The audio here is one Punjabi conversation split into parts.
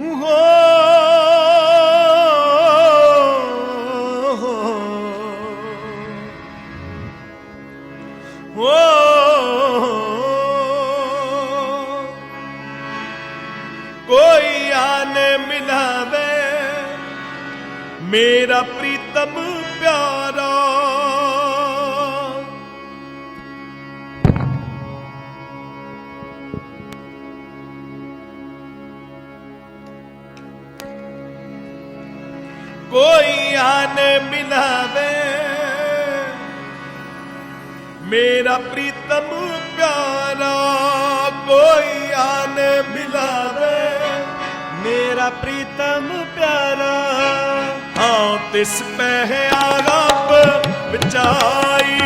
ਕੋਈ ਕੋਈ ਮਿਲਾਵੇ। ਮੇਰਾ ਪ੍ਰੀਤਮ ਪਿਆਰਾ, ਕੋਈ ਆਨੇ ਮਿਲਾਵੇ। ਮੇਰਾ ਪ੍ਰੀਤਮ ਪਿਆਰਾ, ਹਾਂ ਤਿਸ ਪਹਿਆ ਰੱਬ ਵਿਚਾਈ।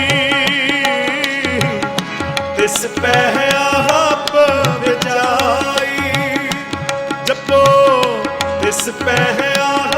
ਤਿਸ ਪਹਿ ਰੱਬ ਵਿਚਾਈ। ਜਪੋ ਤਿਸ ਪਹਿਆ ਰੱਬ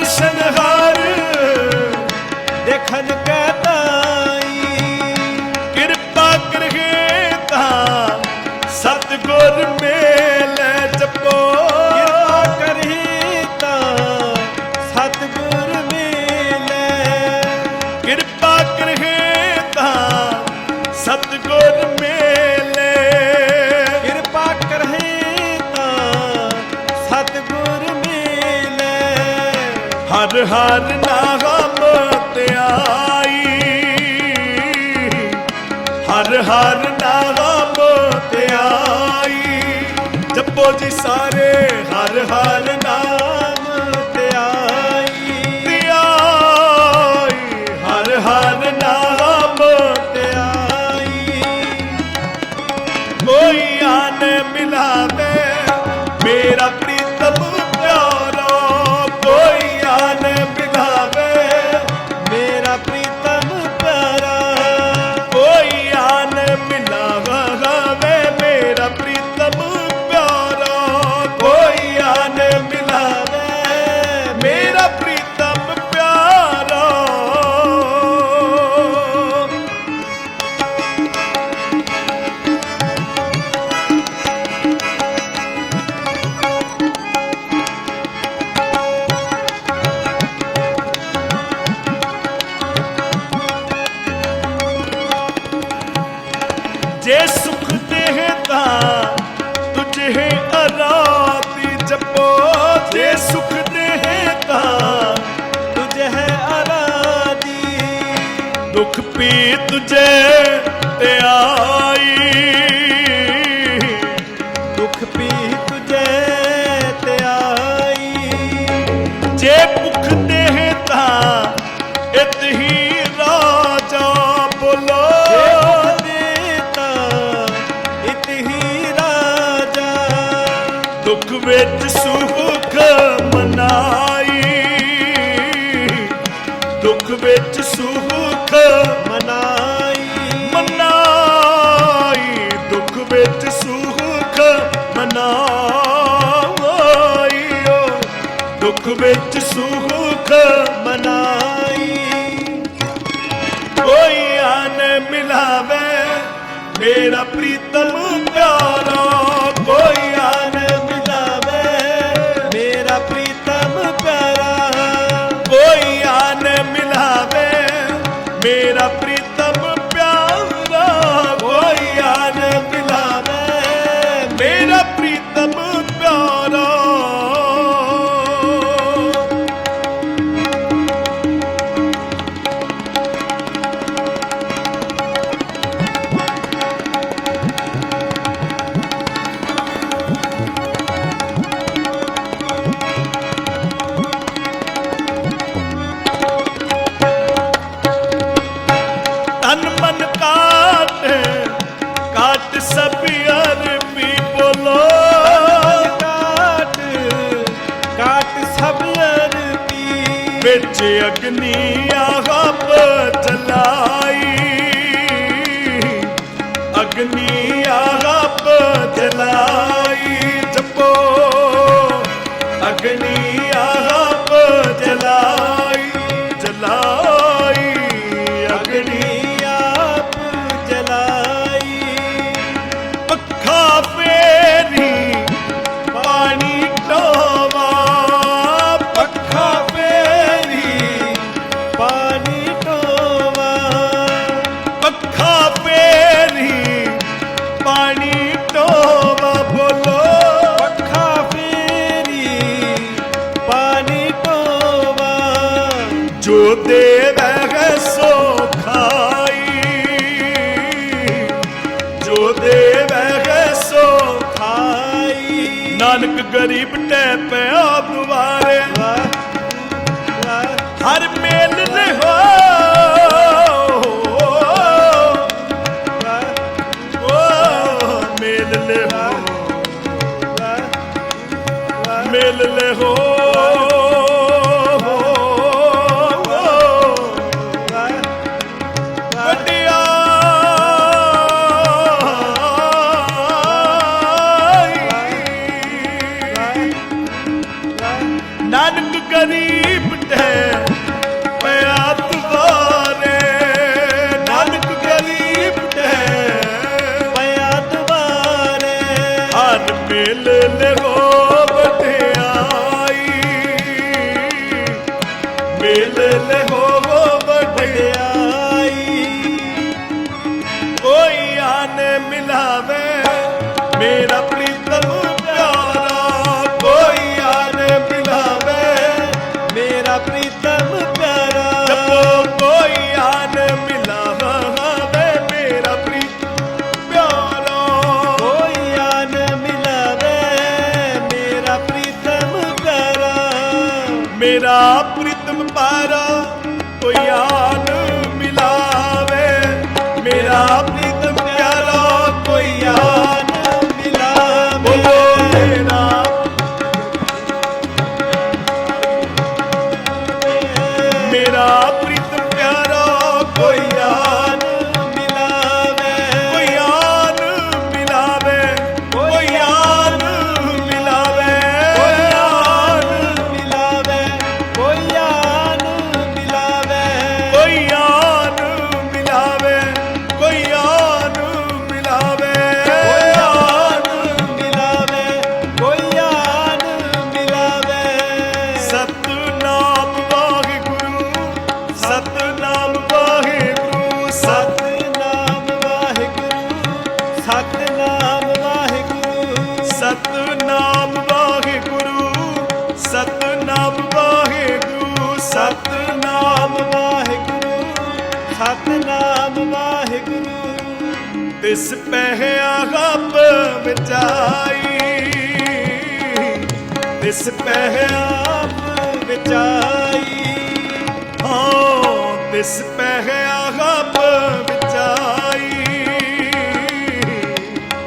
ਦਰਸ਼ਨ ਹਰ ਦੇਖਨ ਕੈ ਤਾਈ। ਕਿਰਪਾ ਕਰਗੇ ਤਾਂ ਸਤਗੁਰ ਮੇਲੇ ਜਪੋ। ਕਿਰਪਾ ਕਰਹੀ ਤਾਂ ਸਤਿਗੁਰ ਮਿਲੇ। ਕਿਰਪਾ ਕਰਗੇ ਤਾਂ ਸਤਗੁਰ ਮੇਲੇ। ਕਿਰਪਾ ਕਰਹੀ ਤਾਂ ਸਤਿਗੁਰ ਹਰ ਹਰ ਨਾਮ ਧਿਆਈ ਹਰ ਹਰ ਨਾਮ ਧਿਆਈ ਜਪੋ ਜੀ ਸਾਰੇ ਹਰ ਹਰ ਦੁਖ ਪੀ ਤੁਝੇ ਤੇ ਆਈ। ਦੁਖ ਪੀ ਤੁਝੇ ਤੇ ਆਈ। ਜੇ ਭੁਖ ਦੇਹ ਤਾਂ ਇਤ ਹੀ ਰਾਜਾ ਬੋਲੋ। ਦੇਤਾ ਇਤ ਹੀ ਰਾਜਾ। ਦੁੱਖ ਵਿੱਚ ਦੁੱਖ ਵਿੱਚ ਸੁਖ ਮਨਾਈ। ਮਨਾਈ। ਦੁੱਖ ਵਿੱਚ ਸੁਖ ਮਨਾਈ ਦੁੱਖ ਵਿੱਚ ਸੁਖ अग्नि ਸੋ ਖਾਈ ਜੋ ਦੇਵੈ ਸੋ ਖਾਈ ਨਾਨਕ ਗਰੀਬ ਟੈ ਪਿਆ up. ਵਿਸ ਪਹਿਆ ਗੱਪ ਵਿਚਾਈ ਵਿਸ ਪਹਿਆ ਵਿਚਾਈ ਹਾਂ ਵਿਸ ਪਹਿਆ ਗੱਪ ਵਿਚਾਈ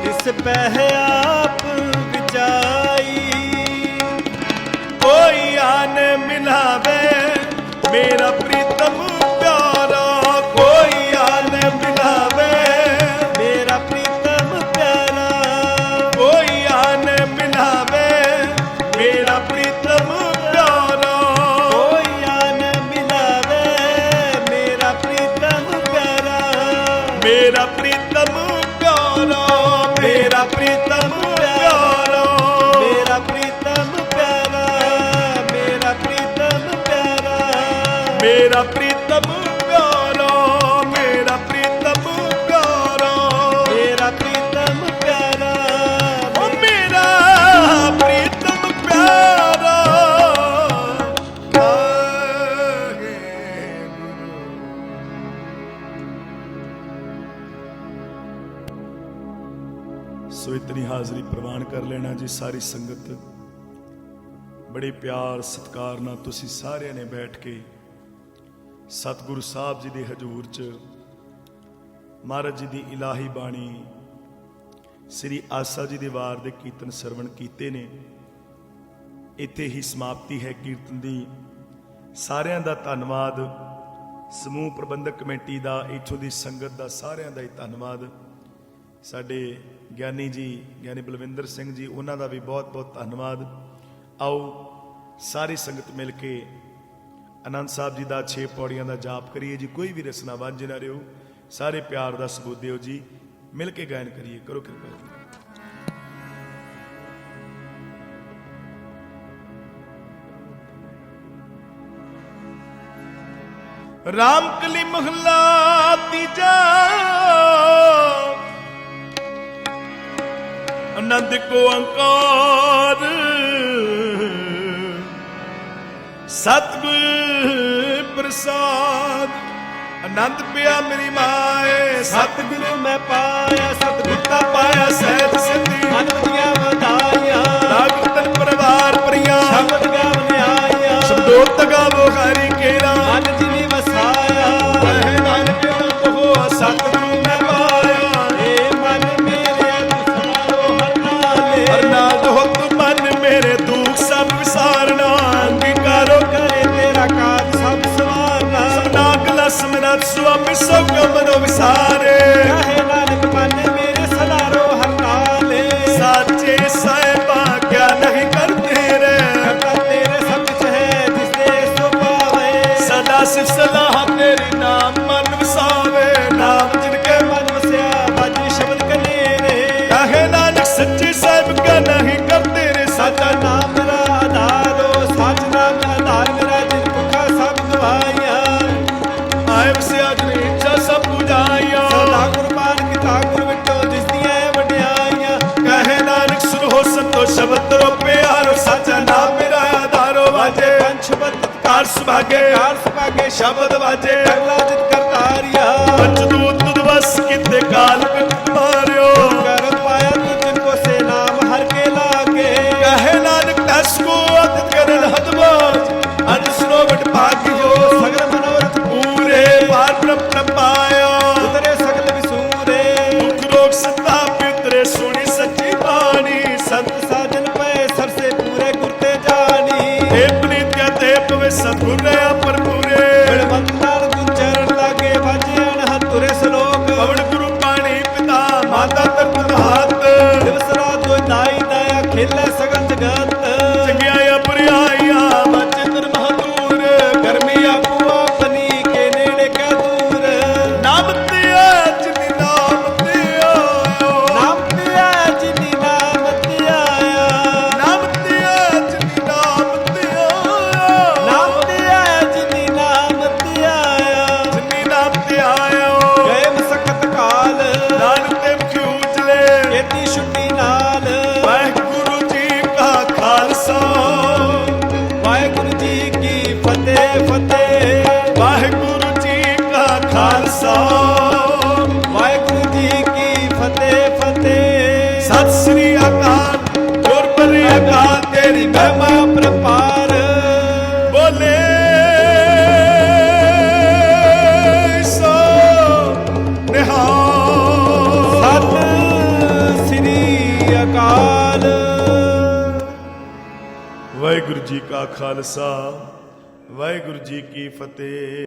ਵਿਸ ਪਹਿਆ ਵਿਚਾਈ ਕੋਈ ਆਨ ਮਿਲਾਵੇ, ਮੇਰਾ ਮੇਰਾ ਪ੍ਰੀਤਮ ਪਿਆਰਾ ਮੇਰਾ ਪ੍ਰੀਤਮ ਪਿਆਰਾ। ਮੇਰਾ ਪ੍ਰੀਤਮ ਪਿਆਰਾ। ਓ ਮੇਰਾ ਪ੍ਰੀਤਮ ਪਿਆਰਾ। ਵਾਹਿਗੁਰੂ। ਸੋ ਇਤਨੀ ਹਾਜ਼ਰੀ ਪ੍ਰਵਾਨ ਕਰ ਲੈਣਾ ਜੀ ਸਾਰੀ ਸੰਗਤ। ਬੜੇ ਪਿਆਰ ਸਤਕਾਰ ਨਾਲ ਤੁਸੀਂ ਸਾਰਿਆਂ ਨੇ ਬੈਠ ਕੇ ਸਤਿਗੁਰੂ ਸਾਹਿਬ ਜੀ ਦੇ ਹਜ਼ੂਰ 'ਚ ਮਹਾਰਾਜ ਜੀ ਦੀ ਇਲਾਹੀ ਬਾਣੀ ਸ੍ਰੀ ਆਸਾ ਜੀ ਦੇ ਵਾਰ ਦੇ ਕੀਰਤਨ ਸਰਵਣ ਕੀਤੇ ਨੇ। ਇੱਥੇ ਹੀ ਸਮਾਪਤੀ ਹੈ ਕੀਰਤਨ ਦੀ। ਸਾਰਿਆਂ ਦਾ ਧੰਨਵਾਦ। ਸਮੂਹ ਪ੍ਰਬੰਧਕ ਕਮੇਟੀ ਦਾ, ਇਥੋਂ ਦੀ ਸੰਗਤ ਦਾ ਸਾਰਿਆਂ ਦਾ ਹੀ ਧੰਨਵਾਦ। ਸਾਡੇ ਗਿਆਨੀ ਜੀ, ਗਿਆਨੀ ਬਲਵਿੰਦਰ ਸਿੰਘ ਜੀ, ਉਹਨਾਂ ਦਾ ਵੀ ਬਹੁਤ ਬਹੁਤ ਧੰਨਵਾਦ। ਆਓ, ਸਾਰੀ ਸੰਗਤ ਮਿਲ ਕੇ ਆਨੰਦ ਸਾਹਿਬ ਜੀ ਦਾ 6 ਪੌੜੀਆਂ ਦਾ ਜਾਪ ਕਰੀਏ ਜੀ, ਕੋਈ ਵੀ ਰਸਨਾ ਵਾਂਝੇ ਨਾ ਰਿਓ ਸਾਰੇ ਪਿਆਰ ਦਾ ਸਬੂਤ ਦਿਓ ਜੀ। ਮਿਲ ਕੇ ਗਾਇਨ ਕਰੀਏ, ਕਰੋ ਕਿਰਪਾ। ਜੀ ਰਾਮ ਕਲੀ ਮਹਲਾ ਤੀਜਾ। ਆਨੰਦ ਕੋ ਅੰਕਾਰ। ਸਤਿਗੁਰ ਪ੍ਰਸਾਦ ਆਨੰਦ ਪਿਆ ਮੇਰੀ ਮਾਏ ਸਤਿਗੁਰੂ ਮੈਂ ਪਾਇਆ ਸਤਿਗੁਰ ਸਤਿਗੁਰਤਾ ਪਾਇਆ ਸਹਿਜ ਸਿੱਧੀ। ਮਨ ਦੀਆਂ ਵਧਾਈਆਂ ਨਾਗਤਨ ਪਰਿਵਾਰ ਪ੍ਰਿਆ। ਸ਼ਬਦ ਗਾਵਨ ਆਇਆ। ਸ਼ਬਦੋਤ ਗਾਵੋ ਹਰੀ ਕੇਰਾ। ਪਾਵੇ ਸਲਾਹ ਤੇਰੀ ਨਾਮ ਮਨ ਵਸਾਵੇ ਪੰਚਬਤ ਕਾਰ ਸੁਭਾਗੇ ਕਾਰ ਸੁਭਾਗੇ ਸ਼ਬਦ ਵਾਜੇ। ਕਰਲਾ ਜਿਤ ਕਰਤਾਰਿਆ ਪੰਚਦੂਤ ਤੁਧ ਵਸ ਕਿਤੇ ਕਾਲ لله ਤੇਰੀ ਮਹਿਮਾ ਪ੍ਰਪਾਰ ਬੋਲੇ, ਸੋ ਨਿਹਾਲ। ਸਤਿ ਸ੍ਰੀ ਅਕਾਲ। ਵਾਹਿਗੁਰੂ ਜੀ ਕਾ ਖਾਲਸਾ, ਵਾਹਿਗੁਰੂ ਜੀ ਕੀ ਫਤਿਹ।